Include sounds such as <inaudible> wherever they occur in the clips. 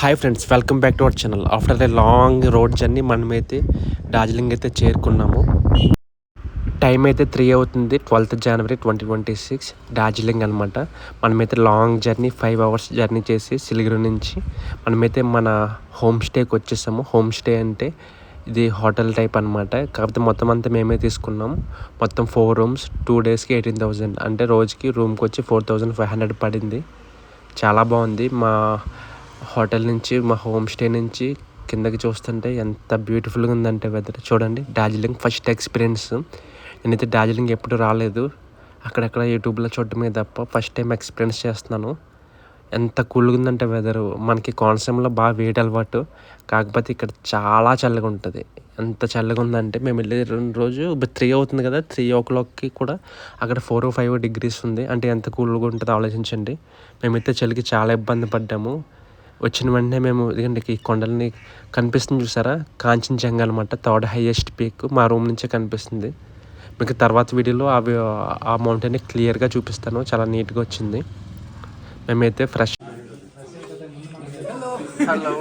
Hi friends welcome back to our channel after a long road journey మనమైతే డార్జిలింగ్ అయితే చేరుకున్నాము. Time అయితే three అవుతుంది twelfth January twenty twenty six Darjeeling అనమాట మనమైతే long journey five hours journey చేసి సిలిగురి నుంచి మనమైతే మన హోమ్ స్టేకి వచ్చేసాము. హోమ్ స్టే అంటే ఇది హోటల్ టైప్ అనమాట కాకపోతే మొత్తం అంతా మేమే తీసుకున్నాం మొత్తం ఫోర్ రూమ్స్ టూ డేస్కి ఎయిటీన్ థౌజండ్ అంటే రోజుకి రూమ్కి వచ్చి ఫోర్ థౌజండ్ ఫైవ్ హండ్రెడ్ పడింది. చాలా బాగుంది. మా హోటల్ నుంచి మా హోమ్ స్టే నుంచి కిందకి చూస్తుంటే ఎంత బ్యూటిఫుల్గా ఉందంటే వెదర్ చూడండి డార్జిలింగ్ ఫస్ట్ ఎక్స్పీరియన్స్ నేనైతే డార్జిలింగ్ ఎప్పుడు రాలేదు. అక్కడక్కడ యూట్యూబ్లో చూడటమే తప్ప ఫస్ట్ టైం ఎక్స్పీరియన్స్ చేస్తున్నాను. ఎంత కూల్గా ఉందంటే వెదర్ మనకి కోనసీమలో బాగా వేడి అలవాటు. కాకపోతే ఇక్కడ చాలా చల్లగా ఉంటుంది. ఎంత చల్లగా ఉందంటే మేము వెళ్ళే రెండు రోజు త్రీ అవుతుంది కదా త్రీ ఓ క్లాక్కి కూడా అక్కడ ఫోర్ ఫైవ్ డిగ్రీస్ ఉంది. అంటే ఎంత కూల్గా ఉంటుందో ఆలోచించండి. మేమైతే చలికి చాలా ఇబ్బంది పడ్డాము. వచ్చిన వెంటనే మేము ఇదిగండి ఈ కొండల్ని కనిపిస్తుంది చూసారా? కాంచనజంగా అనమాట థర్డ్ హైయెస్ట్ పీక్ మా రూమ్ నుంచే కనిపిస్తుంది. మీకు తర్వాత వీడియోలో అవి ఆ మౌంటైన్ క్లియర్గా చూపిస్తాను. చాలా నీట్గా వచ్చింది. మేమైతే ఫ్రెష్ హలో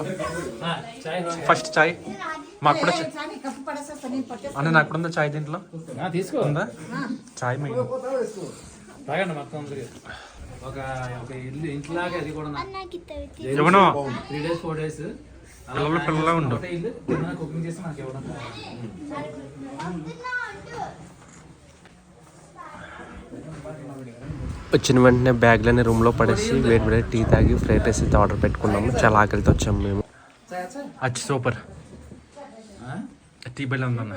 ఫస్ట్ చాయ్ మాకు కూడా అన్న నాకు కూడా ఉందా చాయ్ దీంట్లో? ఆ, తీసుకో. ఉందా? చాయ్ మీ తాగండి మొత్తం అందరికి. ఒక ఒక ఇల్లు ఇంట్లాగా అది కూడా ఇవ్వను త్రీ డేస్ ఫోర్ డేస్ పిల్లలు పిల్లలా ఉండు. ఇల్లు తిన్నా కుకింగ్ చేసి నాకు ఇవ్వడం వచ్చిన వెంటనే బ్యాగ్లని రూమ్లో పడేసి వేడి వేడి టీ తాగి ఫ్రైడ్ రైస్ అయితే ఆర్డర్ పెట్టుకున్నాము. చాలా ఆకలితో వచ్చాము మేము. అచ్చి సూపర్. టీ బెల్ ఉందన్న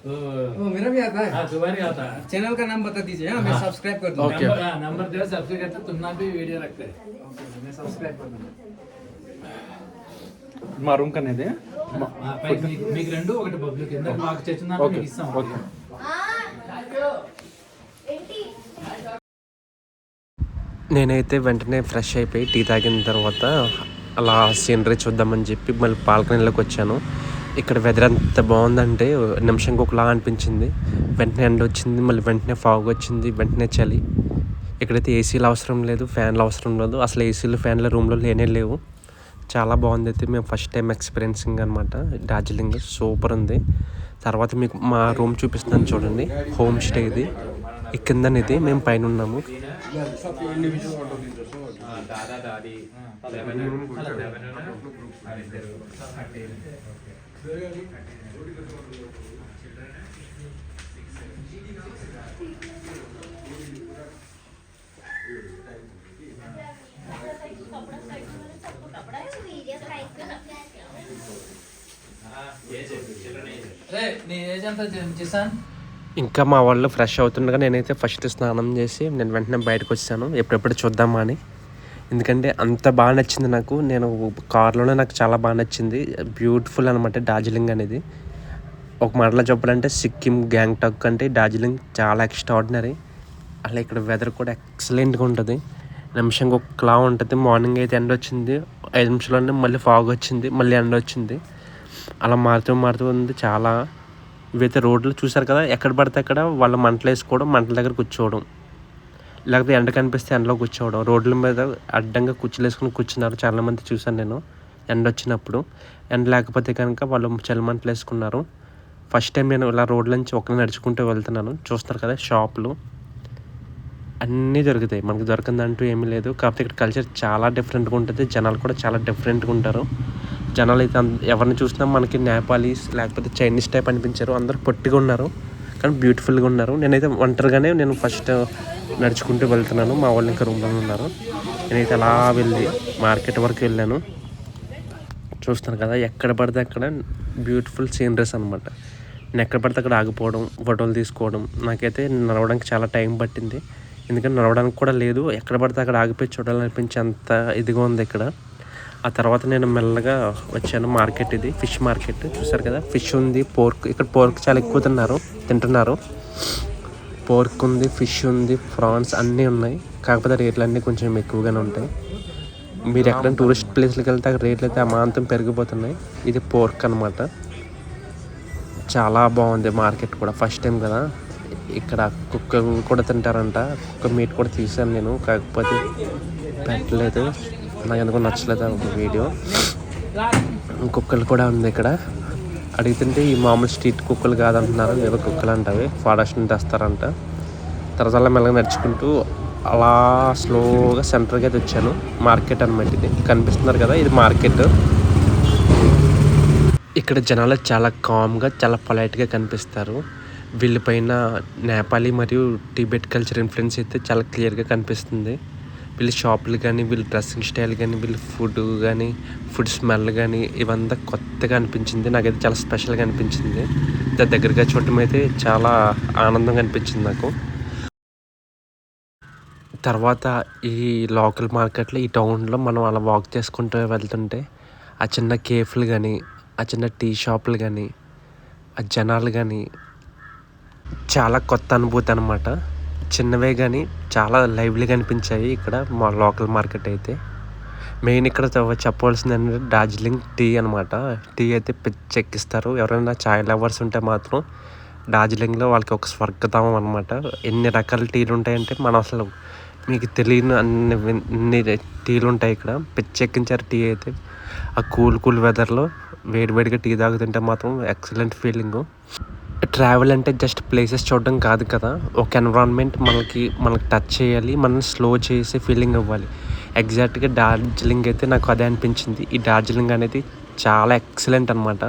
బాగుంది आपका आपका फेस आता है वो, वो मेरा भी आता है हाँ दोबारा आता है चैनल का नाम बता दीजिए हाँ, मैं सब्सक्राइब कर दूंगा Okay. नंबर हाँ, नंबर दे सब्सक्राइब करते तुम ना भी वीडियो रखते हैं मैं सब्सक्राइब कर दूंगा మా రూమ్ కనేది ఆ, పైకి మీకు- మీకు రెండు ఒకటి పబ్లిక్ ఎందుకు మాకు చచ్చిందంటే మీకు ఇస్తాం ఓకే నేనైతే వెంటనే ఫ్రెష్ అయిపోయి టీ తాగిన తర్వాత అలా సీనరీ చూద్దామని చెప్పి మళ్ళీ బాల్కనీలోకి వచ్చాను ఇక్కడ వెదర్ ఎంత బాగుందంటే నిమిషంకి ఒకలా అనిపించింది. వెంటనే ఎండ వచ్చింది మళ్ళీ వెంటనే ఫాగ్ వచ్చింది వెంటనే చలి. ఇక్కడైతే ఏసీలు అవసరం లేదు ఫ్యాన్లు అవసరం లేదు. అసలు ఏసీలు ఫ్యాన్లు రూమ్లో లేనే లేవు. చాలా బాగుంది అయితే మేము ఫస్ట్ టైం ఎక్స్పీరియన్సింగ్ అనమాట డార్జిలింగ్ సూపర్ ఉంది. తర్వాత మీకు మా రూమ్ చూపిస్తాను చూడండి. హోమ్ స్టే ఇది. ఈ కిందనిది మేము పైన ఉన్నాము. ఇంకా మా వాళ్ళు ఫ్రెష్ అవుతుండగా నేనైతే ఫస్ట్ స్నానం చేసి నేను వెంటనే బయటకు వచ్చాను. ఎప్పుడెప్పుడు చూద్దామా అని. ఎందుకంటే అంత బాగా నచ్చింది నాకు. నేను కార్లోనే నాకు చాలా బాగా నచ్చింది. బ్యూటిఫుల్ అనమాట డార్జిలింగ్ అనేది. ఒక మాటలో చెప్పాలంటే సిక్కిం గ్యాంగ్టాక్ అంటే డార్జిలింగ్ చాలా ఎక్స్ట్రాడినరీ అలా ఇక్కడ వెదర్ కూడా ఎక్సలెంట్గా ఉంటుంది. నిమిషంగా ఒక క్లా ఉంటుంది. మార్నింగ్ అయితే ఎండ వచ్చింది. ఐదు నిమిషాల్లోనే మళ్ళీ ఫాగ్ వచ్చింది. మళ్ళీ ఎండ వచ్చింది. అలా మారుతూ మారుతూ ఉంది. చాలా ఇవైతే రోడ్లు చూసారు కదా? ఎక్కడ పడితే అక్కడ వాళ్ళ మంటలు వేసుకోవడం మంటల దగ్గర కూర్చోవడం. లేకపోతే ఎండ కనిపిస్తే ఎండలో కూర్చోవడం. రోడ్ల మీద అడ్డంగా కుర్చీలు వేసుకుని కూర్చున్నారు చాలామంది చూసాను నేను. ఎండ వచ్చినప్పుడు. ఎండ లేకపోతే కనుక వాళ్ళు చలిమంటలు వేసుకున్నారు ఫస్ట్ టైం నేను ఇలా రోడ్ల నుంచి ఒకరిని నడుచుకుంటూ వెళ్తున్నాను. చూస్తారు కదా షాపులు. అన్నీ దొరుకుతాయి. మనకి దొరకందంటూ ఏమీ లేదు. కాకపోతే ఇక్కడ కల్చర్ చాలా డిఫరెంట్గా ఉంటుంది. జనాలు కూడా చాలా డిఫరెంట్గా ఉంటారు. జనాలు అయితే అంద- ఎవరిని చూసినా మనకి నేపాలీస్ లేకపోతే చైనీస్ టైప్ అనిపించారు. అందరూ పొట్టిగా ఉన్నారు. కానీ బ్యూటిఫుల్గా ఉన్నారు. నేనైతే ఒంటరిగానే నేను ఫస్ట్ నడుచుకుంటూ వెళ్తున్నాను. మా వాళ్ళు ఇంకా రూమ్లో ఉన్నారు. నేనైతే అలా వెళ్ళి మార్కెట్ వరకు వెళ్ళాను. చూస్తాను కదా ఎక్కడ పడితే అక్కడ బ్యూటిఫుల్ సీనరీస్ అనమాట నేను ఎక్కడ పడితే అక్కడ ఆగిపోవడం ఫోటోలు తీసుకోవడం నాకైతే నడవడానికి చాలా టైం పట్టింది. ఎందుకంటే నడవడానికి కూడా లేదు. ఎక్కడ పడితే అక్కడ ఆగిపోయి చూడాలనిపించే అంత ఇదిగా ఉంది ఇక్కడ. ఆ తర్వాత నేను మెల్లగా వచ్చాను మార్కెట్ ఇది ఫిష్ మార్కెట్. చూసారు కదా ఫిష్ ఉంది పోర్క్. ఇక్కడ పోర్క్ చాలా ఎక్కువ తిన్నారు తింటున్నారు. పోర్క్ ఉంది ఫిష్ ఉంది ప్రాన్స్ అన్నీ ఉన్నాయి. కాకపోతే రేట్లు అన్నీ కొంచెం ఎక్కువగానే ఉంటాయి. మీరు ఎక్కడైనా టూరిస్ట్ ప్లేస్లకు వెళ్తే అక్కడ రేట్లు అయితే అమాంతం పెరిగిపోతున్నాయి. ఇది పోర్క్ అనమాట చాలా బాగుంది మార్కెట్ కూడా. ఫస్ట్ టైం కదా. ఇక్కడ కుక్క కూడా తింటారంట. కుక్క మీట్ కూడా తీసాను నేను. కాకపోతే పెట్టలేదు. నాకు ఎందుకో నచ్చలేదు ఆ వీడియో. కుక్కలు కూడా ఉంది ఇక్కడ. అడుగుతుంటే ఈ మామూలు స్ట్రీట్ కుక్కలు కాదంటున్నారు? ఏదో కుక్కలు అంటవి ఫారెస్ట్ నుండి తెస్తారంట. తర్వాత మెల్లగా నడుచుకుంటూ అలా స్లోగా సెంటర్కి అయితే వచ్చాను మార్కెట్ అనమాట ఇది. కనిపిస్తున్నారు కదా ఇది మార్కెట్. ఇక్కడ జనాలు చాలా కామ్గా చాలా పొలైట్గా కనిపిస్తారు. వీళ్ళపైన నేపాలీ మరియు టిబెట్ కల్చర్ ఇన్ఫ్లుయెన్స్ అయితే చాలా క్లియర్గా కనిపిస్తుంది. వీళ్ళ షాపులు కానీ వీళ్ళ డ్రెస్సింగ్ స్టైల్ కానీ వీళ్ళ ఫుడ్ కానీ ఫుడ్ స్మెల్ కానీ ఇవంతా కొత్తగా అనిపించింది. నాకైతే చాలా స్పెషల్గా అనిపించింది. దాని దగ్గరగా చూడటం అయితే చాలా ఆనందంగా అనిపించింది నాకు. తర్వాత ఈ లోకల్ మార్కెట్లో ఈ టౌన్లో మనం అలా వాక్ చేసుకుంటూ వెళ్తుంటే ఆ చిన్న కేఫ్లు కానీ ఆ చిన్న టీ షాపులు కానీ ఆ జనాలు కానీ చాలా కొత్త అనుభూతి అనమాట చిన్నవే కానీ చాలా లైవ్లీగా అనిపించాయి ఇక్కడ మా లోకల్ మార్కెట్ అయితే. మెయిన్ ఇక్కడ చెప్పవలసింది ఏంటంటే డార్జిలింగ్ టీ అనమాట టీ అయితే పిచ్చెక్కిస్తారు. ఎవరైనా చాయ్ లవర్స్ ఉంటే మాత్రం డార్జిలింగ్లో వాళ్ళకి ఒక స్వర్గధామం అనమాట ఎన్ని రకాల టీలు ఉంటాయంటే మనం అసలు మీకు తెలియని అన్ని అన్ని టీలు ఉంటాయి ఇక్కడ. పిచ్చెక్కించారు టీ అయితే. ఆ కూల్ కూల్ వెదర్లో వేడివేడిగా టీ తాగుతుంటే మాత్రం ఎక్సలెంట్ ఫీలింగు ట్రావెల్ అంటే జస్ట్ ప్లేసెస్ చూడడం కాదు కదా. ఒక ఎన్విరాన్మెంట్ మనకి మనకి టచ్ చేయాలి మనం స్లో చేసే ఫీలింగ్ ఇవ్వాలి. ఎగ్జాక్ట్గా డార్జిలింగ్ అయితే నాకు అదే అనిపించింది. ఈ డార్జిలింగ్ అనేది చాలా ఎక్సలెంట్ అనమాట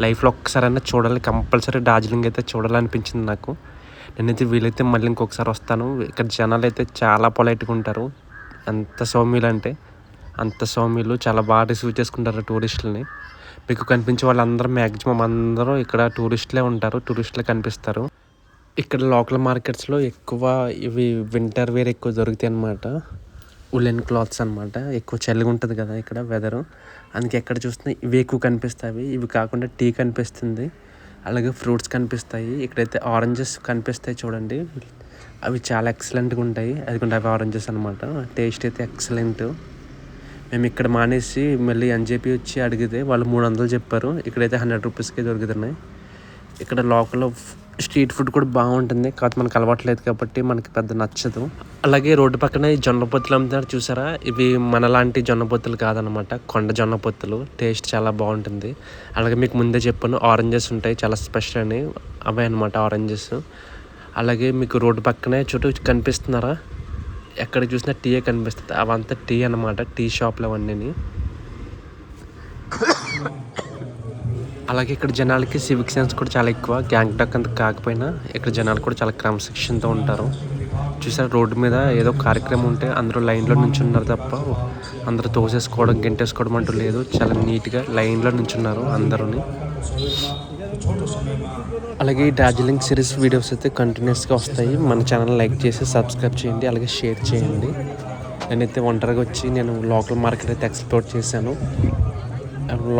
లైఫ్లో ఒక్కసారైనా చూడాలి కంపల్సరీ డార్జిలింగ్ అయితే చూడాలనిపించింది నాకు. నేనైతే వీలైతే మళ్ళీ ఇంకొకసారి వస్తాను. ఇక్కడ జనాలు అయితే చాలా పొలైట్గా ఉంటారు. ఎంత సౌమ్యులు అంటే అంత సౌమ్యులు చాలా బాగా రిసీవ్ చేసుకుంటారు టూరిస్టులని. మీకు కనిపించే వాళ్ళందరూ మ్యాక్సిమం అందరూ ఇక్కడ టూరిస్టులే ఉంటారు టూరిస్టులే కనిపిస్తారు. ఇక్కడ లోకల్ మార్కెట్స్లో ఎక్కువ ఇవి వింటర్ వేర్ ఎక్కువ దొరుకుతాయి అన్నమాట. ఉలెన్ క్లాత్స్ అన్నమాట. ఎక్కువ చలిగా ఉంటుంది కదా ఇక్కడ వెదరు అందుకే ఎక్కడ చూస్తే ఇవి ఎక్కువ కనిపిస్తాయి. ఇవి కాకుండా టీ కనిపిస్తుంది. అలాగే ఫ్రూట్స్ కనిపిస్తాయి. ఇక్కడైతే ఆరెంజెస్ కనిపిస్తాయి చూడండి. అవి చాలా ఎక్సలెంట్గా ఉంటాయి. అది కూడా అవి ఆరెంజెస్ అనమాట టేస్ట్ అయితే ఎక్సలెంట్ మేము ఇక్కడ మానేసి మళ్ళీ ఎన్జేపీ వచ్చి అడిగితే వాళ్ళు మూడు వందలు చెప్పారు. ఇక్కడైతే హండ్రెడ్ రూపీస్కే దొరుకుతున్నాయి. ఇక్కడ లోకల్ స్ట్రీట్ ఫుడ్ కూడా బాగుంటుంది. కాకపోతే మనకు అలవాట్లేదు కాబట్టి మనకి పెద్ద నచ్చదు. అలాగే రోడ్డు పక్కన జొన్న పొత్తులు అమ్ముతారు చూసారా? ఇవి మనలాంటి జొన్న పొత్తులు కాదనమాట. కొండ జొన్న పొత్తులు. టేస్ట్ చాలా బాగుంటుంది. అలాగే మీకు ముందే చెప్పాను ఆరెంజెస్ ఉంటాయి. చాలా స్పెషల్ అని. అవే అనమాట ఆరెంజెస్. అలాగే మీకు రోడ్డు పక్కనే చుట్టూ కనిపిస్తున్నారా? ఎక్కడ చూసినా టీయే కనిపిస్తుంది. అవంతా టీ అన్నమాట టీ షాప్లు అవన్నీ అలాగే ఇక్కడ జనాలకి సివిక్ సెన్స్ కూడా చాలా ఎక్కువ. గ్యాంగ్టాక్ అంత కాకపోయినా ఇక్కడ జనాలు కూడా చాలా క్రమశిక్షణతో ఉంటారు. చూసారు రోడ్డు మీద ఏదో కార్యక్రమం ఉంటే అందరూ లైన్లో ఉన్నారు తప్ప అందరూ తోసేసుకోవడం గెంటేసుకోవడం అంటూ లేదు. చాలా నీట్గా లైన్లో నుంచున్నారు అందరూని. అలాగే ఈ డార్జిలింగ్ సిరీస్ వీడియోస్ అయితే కంటిన్యూస్గా వస్తాయి. మన ఛానల్ లైక్ చేసి సబ్స్క్రైబ్ చేయండి అలాగే షేర్ చేయండి. నేనైతే ఒంటరిగా వచ్చి నేను లోకల్ మార్కెట్ అయితే ఎక్స్ప్లోర్ చేశాను.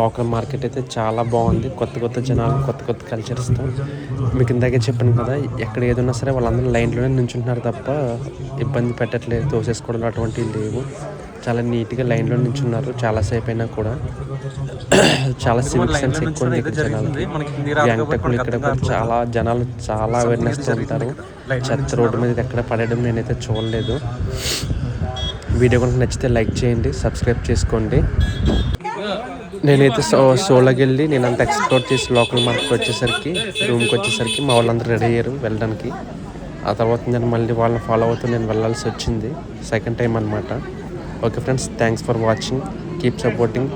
లోకల్ మార్కెట్ అయితే చాలా బాగుంది. కొత్త కొత్త జనాలు కొత్త కొత్త కల్చర్స్తో మీకు ఇందాకే చెప్పాను కదా ఎక్కడ ఏదన్నా సరే వాళ్ళందరూ లైన్లోనే నించుంటున్నారు తప్ప ఇబ్బంది పెట్టట్లేదు తోసేసుకోవడం అటువంటివి లేవు. చాలా నీట్గా లైన్లో నించున్నారు. చాలాసేపు అయినా కూడా. <clears throat> చాలా సివిక్ సెన్స్ ఎక్కువ ఉంది ఇక్కడ జనాలకి. గ్యాంగ్టక్లు ఇక్కడ కూడా చాలా జనాలు చాలా అవేర్నెస్తో ఉంటారు. చెత్త రోడ్డు మీద ఎక్కడ పడడం నేనైతే చూడలేదు. వీడియో కనుక నచ్చితే లైక్ చేయండి సబ్స్క్రైబ్ చేసుకోండి. నేనైతే సో సోలోకి వెళ్ళి నేను అంత ఎక్స్ప్లోర్ చేసి లోకల్ మార్కెట్ వచ్చేసరికి రూమ్కి వచ్చేసరికి మా వాళ్ళందరూ రెడీ అయ్యారు వెళ్ళడానికి. ఆ తర్వాత నేను మళ్ళీ వాళ్ళని ఫాలో అవుతూ నేను వెళ్ళాల్సి వచ్చింది. సెకండ్ టైం అనమాట okay friends thanks for watching keep supporting